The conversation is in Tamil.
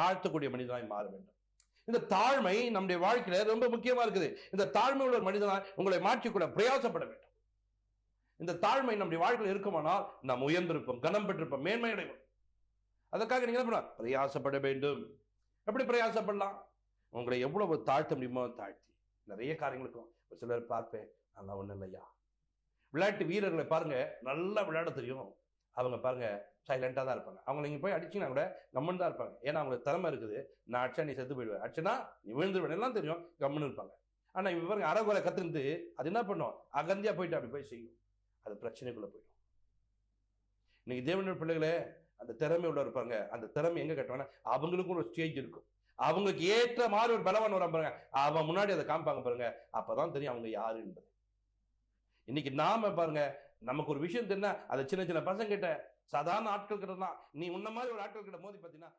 தாழ்த்தக்கூடிய மனிதனாய் மாற வேண்டும். இந்த தாழ்மை நம்முடைய வாழ்க்கையில ரொம்ப முக்கியமா இருக்குது. இந்த தாழ்மை உள்ள ஒரு மனிதனாய் உங்களை மாற்றிக்கொள்ள பிரயாசப்பட வேண்டும். இந்த தாழ்மை நம்முடைய வாழ்க்கையில் இருக்குமானால் நாம் உயர்ந்திருப்போம் கனம் பெற்றிருப்போம் மேன்மை அடைவோம் அதற்காக நீங்க என்ன பண்ணலாம்? பிரயாசப்பட வேண்டும். எப்படி பிரயாசப்படலாம்? உங்களை எவ்வளவு தாழ்த்த முடியுமோ தாழ்த்தி. நிறைய காரியங்களுக்கும் ஒரு சிலர் பார்ப்பேன் நல்லா ஒண்ணும் இல்லையா? விளையாட்டு வீரர்களை பாருங்க நல்லா விளையாட தெரியும். அவங்க பாருங்க சைலண்டா தான் இருப்பாங்க. அவங்க நீங்க போய் அடிச்சீங்கன்னா கூட கம்மன் தான் இருப்பாங்க. ஏன்னா அவங்களுக்கு திறமை இருக்குது. நான் அடிச்சா நீ செத்து போயிடுவேன். அடிச்சனா நீ விழுந்துருவேன். எல்லாம் தெரியும். கம்முன்னு இருப்பாங்க. ஆனா இவங்க பாருங்க அறகுறை கத்துருந்து அது என்ன பண்ணும்? அகந்தியா போயிட்டு அப்படி போய் செய்யும். அது பிரச்சனைக்குள்ளே போயிடும். இன்னைக்கு தேவனுடைய பிள்ளைகளே அந்த திறமை உள்ள இருப்பாங்க அந்த திறமை எங்கே கட்டுவாங்கன்னா அவங்களுக்கும் ஒரு ஸ்டேஜ் இருக்கும். அவங்களுக்கு ஏற்ற மாதிரி ஒரு பலவான் வரும் பாருங்க. அவன் முன்னாடி அதை காமிப்பாங்க பாருங்க. அப்பதான் தெரியும் அவங்க யாரு என்பது. இன்னைக்கு நாம பாருங்க நமக்கு ஒரு விஷயம் தெரிஞ்சா அதை சின்ன சின்ன பசங்க கிட்ட சாதாரண ஆட்கள் கிட்ட தான் நீ உன்ன மாதிரி ஒரு ஆட்கள் கிட்ட மோதி பார்த்தீங்கன்னா